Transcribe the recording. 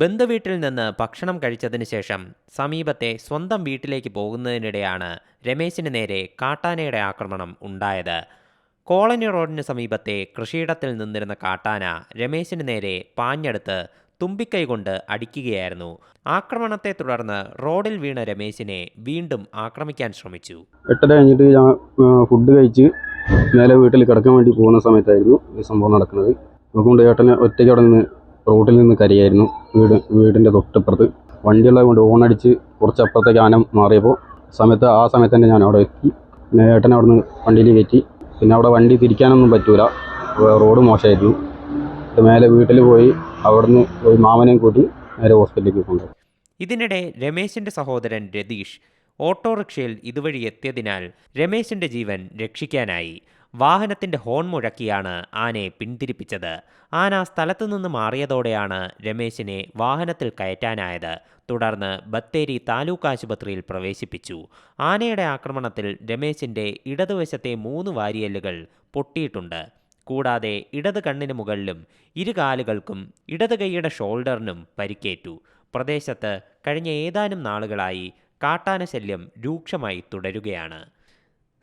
ബന്ധുവീട്ടിൽ നിന്ന് ഭക്ഷണം കഴിച്ചതിന് ശേഷം സമീപത്തെ സ്വന്തം വീട്ടിലേക്ക് പോകുന്നതിനിടെയാണ് രമേശിന് നേരെ കാട്ടാനയുടെ ആക്രമണം ഉണ്ടായത്. കോളനി റോഡിന് സമീപത്തെ കൃഷിയിടത്തിൽ നിന്നിരുന്ന കാട്ടാന രമേശിന് നേരെ പാഞ്ഞെടുത്ത് തുമ്പിക്കൈ കൊണ്ട് അടിക്കുകയായിരുന്നു. ആക്രമണത്തെ തുടർന്ന് റോഡിൽ വീണ രമേശിനെ വീണ്ടും ആക്രമിക്കാൻ ശ്രമിച്ചു. എട്ടര കഴിഞ്ഞിട്ട് ഞാൻ ഫുഡ് കഴിച്ച് നേരെ വീട്ടിൽ കിടക്കാൻ വേണ്ടി പോകുന്ന സമയത്തായിരുന്നു ഈ സംഭവം നടക്കുന്നത്. അതുകൊണ്ട് ഏട്ടന് ഒറ്റയ്ക്ക് അവിടെ നിന്ന് റോഡിൽ നിന്ന് കരയായിരുന്നു. വീട് വീടിന്റെ തൊട്ടിപ്പുറത്ത്. വണ്ടിയുള്ളത് കൊണ്ട് ഓണടിച്ച് കുറച്ച് അപ്പുറത്തേക്ക് ആന മാറിയപ്പോൾ സമയത്ത് ആ സമയത്ത് തന്നെ ഞാൻ അവിടെ എത്തി. പിന്നെ ഏട്ടനെ അവിടെ നിന്ന് വണ്ടിയിൽ കയറ്റി. പിന്നെ അവിടെ വണ്ടി തിരിക്കാനൊന്നും പറ്റൂല. റോഡ് മോശമായിരുന്നു. മേലെ വീട്ടിൽ പോയി അവിടുന്ന് ഒരു മാമനെയും കൂട്ടി നേരെ ഹോസ്പിറ്റലിലേക്ക് കൊണ്ടുപോയി. ഇതിനിടെ രമേശിന്റെ സഹോദരൻ രതീഷ് ഓട്ടോറിക്ഷയിൽ ഇതുവഴി എത്തിയതിനാൽ രമേശിന്റെ ജീവൻ രക്ഷിക്കാനായി. വാഹനത്തിന്റെ ഹോൺ മുഴക്കിയാണ് ആനയെ പിന്തിരിപ്പിച്ചത്. ആന സ്ഥലത്തു നിന്ന് മാറിയതോടെയാണ് രമേശിനെ വാഹനത്തിൽ കയറ്റാനായത്. തുടർന്ന് ബത്തേരി താലൂക്ക് ആശുപത്രിയിൽ പ്രവേശിപ്പിച്ചു. ആനയുടെ ആക്രമണത്തിൽ രമേശിന്റെ ഇടതുവശത്തെ മൂന്ന് വാരിയല്ലുകൾ പൊട്ടിയിട്ടുണ്ട്. കൂടാതെ ഇടത് കണ്ണിന് മുകളിലും ഇരുകാലുകൾക്കും ഇടത് കൈയുടെ ഷോൾഡറിനും പരിക്കേറ്റു. പ്രദേശത്ത് കഴിഞ്ഞ ഏതാനും നാളുകളായി കാട്ടാനശല്യം രൂക്ഷമായി തുടരുകയാണ്.